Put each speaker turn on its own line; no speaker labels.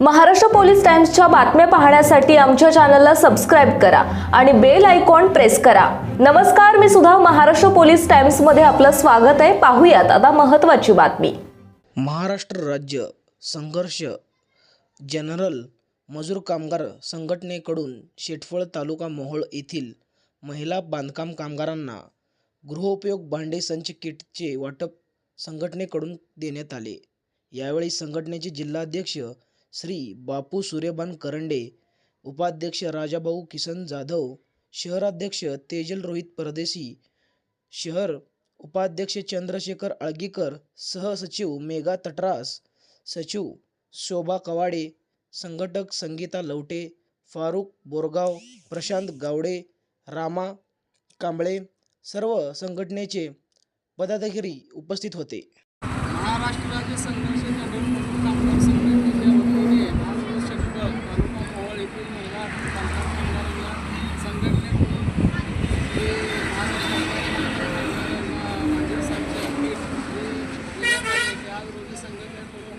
Maharashtra police टाइम्सच्या बातम्या पाहण्यासाठी आमच्या चॅनलला सबस्क्राईब करा आणि बेल आयकॉन प्रेस करा. नमस्कार मी सुद्धा महाराष्ट्र पोलीस टाइम्समध्ये आपलं स्वागत आहे. पाहूयात आता महत्त्वाची बातमी.
महाराष्ट्र राज्य संघर्ष जनरल मजूर कामगार संघटनेकडून शेटफळ तालुका मोहोळ येथील महिला बांधकाम कामगारांना गृहोपयोग भांडे संच किटचे वाटप संघटनेकडून देण्यात आले. यावेळी संघटनेचे जिल्हाध्यक्ष श्री बापू सूर्यभान करंडे उपाध्यक्ष राजाभाऊ किसन जाधव शहराध्यक्ष तेजल रोहित परदेशी शहर उपाध्यक्ष चंद्रशेखर आळगीकर सहसचिव मेघा तटरास सचिव शोभा कवाडे संघटक संगीता लवटे फारुख बोरगाव प्रशांत गावडे रामा कांबळे सर्व संघटनेचे पदाधिकारी उपस्थित होते.
महाराष्ट्र राज्य संघर्ष जनरल मजूर कामगार संघटनेच्या वतीने आज शक्कल तालुका मोहोळ येथील महिला बांधकाम कामगारांना संघटनेकडून हे महाराष्ट्र मागील आज रोजी संघटनेकडून